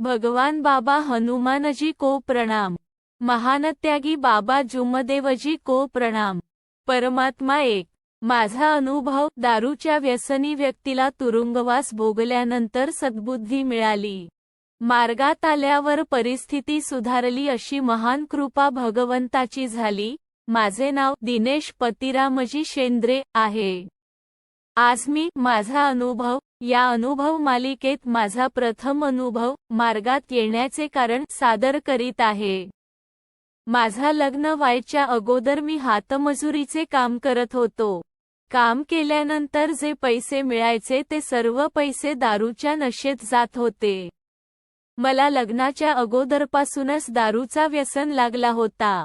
भगवान बाबा हनुमानजी को प्रणाम. महानत्यागी बाबा जुमदेवजी को प्रणाम. परमात्मा एक. माझा अनुभव दारूच्या व्यसनी व्यक्तीला तुरुंगवास भोगल्यानंतर सद्बुद्धी मिळाली. मार्गात आल्यावर परिस्थिती सुधारली अशी महान कृपा भगवंताची झाली. माझे नाव दिनेश पतिरामजी शेंद्रे आहे. आज मी माझा अनुभव या अनुभव मालिकेत माझा प्रथम अनुभव मार्गात येण्याचे कारण सादर करीत आहे. माझा लग्न व्हायच्या अगोदर मी हातमजुरीचे काम करत होतो. काम केल्यानंतर जे पैसे मिळायचे ते सर्व पैसे दारूच्या नशेत जात होते. मला लग्नाच्या अगोदरपासूनच दारूचा व्यसन लागला होता.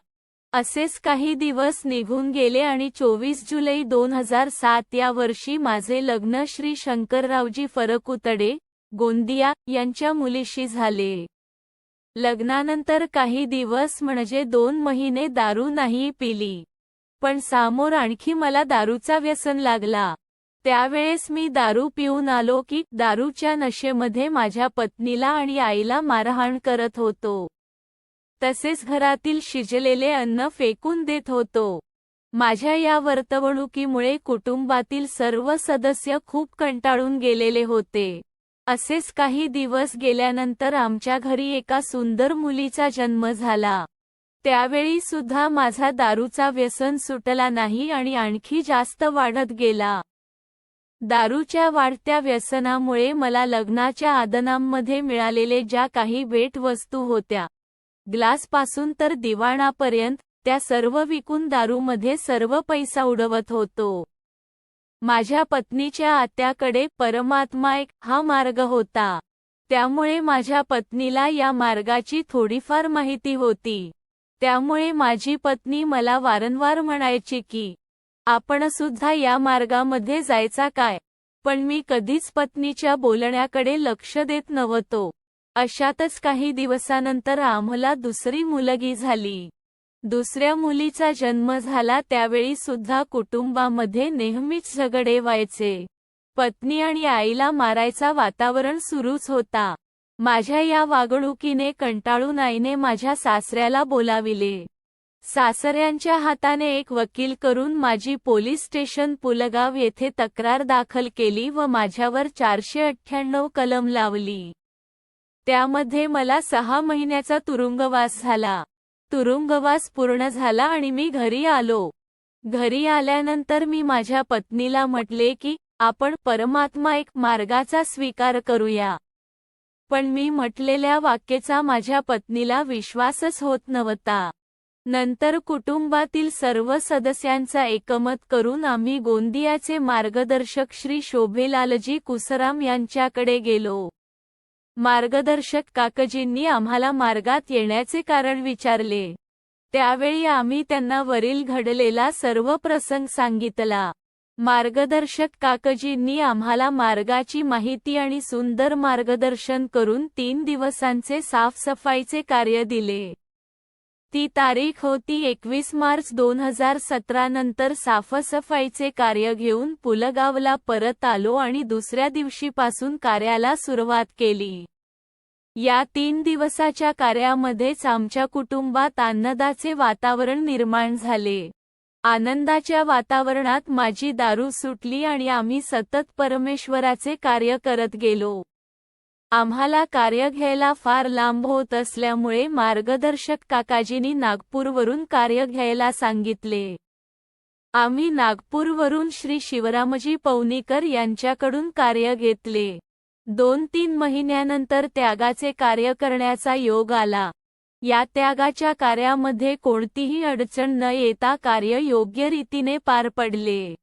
असेच काही दिवस निघून गेले आणि चोवीस जुलै दोन हजार सात या वर्षी माझे लग्न श्री शंकररावजी फरकुतडे गोंदिया यांच्या मुलीशी झाले. लग्नानंतर काही दिवस म्हणजे दोन महिने दारू नाही पिली. पण सामोर आणखी मला दारूचा व्यसन लागला. त्यावेळेस मी दारू पिऊन आलो की दारूच्या नशेमध्ये माझ्या पत्नीला आणि आईला मारहाण करत होतो. तसेच घरातील शिजलेले अन्न फेकून देत होतो. माझ्या या वर्तवणुकीमुळे कुटुंबातील सर्व सदस्य खूप कंटाळून गेलेले होते. असेच काही दिवस गेल्यानंतर आमच्या घरी एका सुंदर मुलीचा जन्म झाला. त्यावेळी सुद्धा माझा दारूचा व्यसन सुटला नाही आणि आणखी जास्त वाढत गेला. दारूच्या वाढत्या व्यसनामुळे मला लग्नाच्या आदनांमध्ये मिळालेले ज्या काही भेटवस्तू होत्या ग्लासपासून तर दिवाणापर्यंत त्या सर्व विकून दारूमध्ये सर्व पैसा उडवत होतो. माझ्या पत्नीच्या आत्याकडे परमात्मा एक हा मार्ग होता. त्यामुळे माझ्या पत्नीला या मार्गाची थोडीफार माहिती होती. त्यामुळे माझी पत्नी मला वारंवार म्हणायची की आपण सुद्धा या मार्गामध्ये जायचा काय? पण मी कधीच पत्नीच्या बोलण्याकडे लक्ष देत नव्हतो. अशातच काही दिवसानंतर आम्हाला दुसरी मुलगी झाली. दुसऱ्या मुलीचा जन्म झाला त्यावेळी सुद्धा कुटुंबामध्ये नेहमीच झगडे व्हायचे. पत्नी आणि आईला मारायचा वातावरण सुरूच होता. माझ्या या वागणुकीने कंटाळून आईने माझ्या सासऱ्याला बोलाविले. सासऱ्यांच्या हाताने एक वकील करून माझी पोलीस स्टेशन पुलगाव येथे तक्रार दाखल केली व माझ्यावर चारशे अठ्ठ्याण्णव कलम लावली. त्यामध्ये मला सहा महिन्याचा तुरुंगवास झाला. तुरुंगवास पूर्ण झाला आणि मी घरी आलो. घरी आल्यानंतर मी माझ्या पत्नीला म्हटले की आपण परमात्मा एक मार्गाचा स्वीकार करूया. पण मी म्हटलेल्या वाक्याचा माझ्या पत्नीला विश्वासच होत नव्हता. नंतर कुटुंबातील सर्व सदस्यांचा एकमत करून आम्ही गोंदियाचे मार्गदर्शक श्री शोभेलालजी कुसराम यांच्याकडे गेलो. मार्गदर्शक काकजींनी आम्हाला मार्गात येण्याचे कारण विचारले. त्यावेळी आम्ही त्यांना वरील घडलेला सर्व प्रसंग सांगितला. मार्गदर्शक काकजींनी आम्हाला मार्गाची माहिती आणि सुंदर मार्गदर्शन करून तीन दिवसांचे साफसफाईचे कार्य दिले. ती तारीख होती एकवीस मार्च दोन हजार सतरा नंतर साफसफाईचे कार्य घेऊन पुलगावला परत आलो आणि दुसऱ्या दिवशीपासून कार्याला सुरुवात केली. या तीन दिवसाच्या कार्यामध्येच आमच्या कुटुंबात आनंदाचे वातावरण निर्माण झाले. आनंदाच्या वातावरणात माझी दारू सुटली आणि आम्ही सतत परमेश्वराचे कार्य करत गेलो. आम्हाला कार्य घ्यायला फार लांब होत असल्यामुळे मार्गदर्शक काकाजींनी नागपूरवरून कार्य घ्यायला सांगितले. आम्ही नागपूरवरून श्री शिवरामजी पवनीकर यांच्याकडून कार्य घेतले. दोन तीन महिन्यानंतर त्यागाचे कार्य करण्याचा योग आला. या त्यागाच्या कार्यामध्ये कोणतीही अडचण न येता कार्य योग्य रीतीने पार पडले.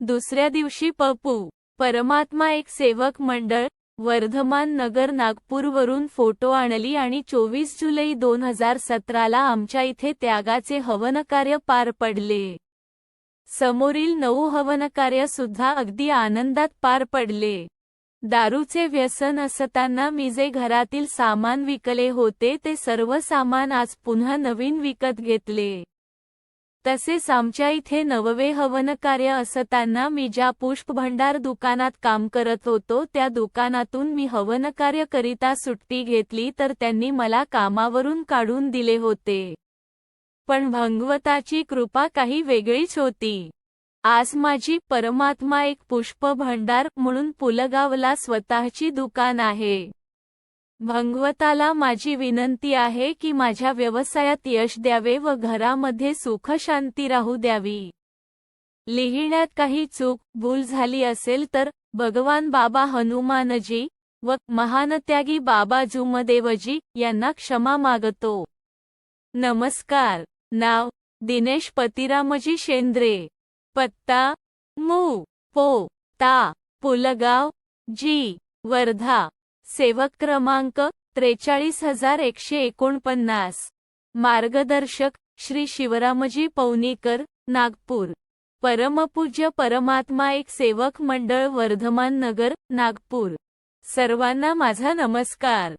दुसऱ्या दिवशी पपू परमात्मा एक सेवक मंडळ वर्धमान नगर नागपूरवरून फोटो आणली आणि चोवीस जुलै दोन हजार सतराला आमच्या इथे त्यागाचे हवनकार्य पार पडले. समोरील नऊ हवनकार्य सुद्धा अगदी आनंदात पार पडले. दारूचे व्यसन असताना मी जे घरातील सामान विकले होते ते सर्व सामान आज पुन्हा नवीन विकत घेतले. तसेच आमच्या इथे नववे हवन कार्य असताना मी ज्या पुष्पभंडार दुकानात काम करत होतो त्या दुकानातून मी हवन कार्य करिता सुट्टी घेतली तर त्यांनी मला कामावरून काढून दिले होते. पण भगवताची कृपा काही वेगळीच होती. आज माझी परमात्मा एक पुष्पभंडार म्हणून पुलगावला स्वतःची दुकान आहे. भंगवताला माझी विनंती आहे की माझ्या व्यवसायात यश द्यावे व घरामध्ये सुख शांती राहू द्यावी. लिहिण्यात काही चूक भूल झाली असेल तर भगवान बाबा हनुमानजी व महानत्यागी बाबा जुमदेवजी यांना क्षमा मागतो. नमस्कार. नाव दिनेश पतिरामजी शेंद्रे. पत्ता मू पो ता पुलगाव जी वर्धा. सेवक क्रमांक त्रेचाळीस हजार एकशे एकोणपन्नास. मार्गदर्शक श्री शिवरामजी पौनीकर नागपूर. परमपूज्य परमात्मा एक सेवक मंडळ वर्धमान नगर नागपूर. सर्वांना माझा नमस्कार.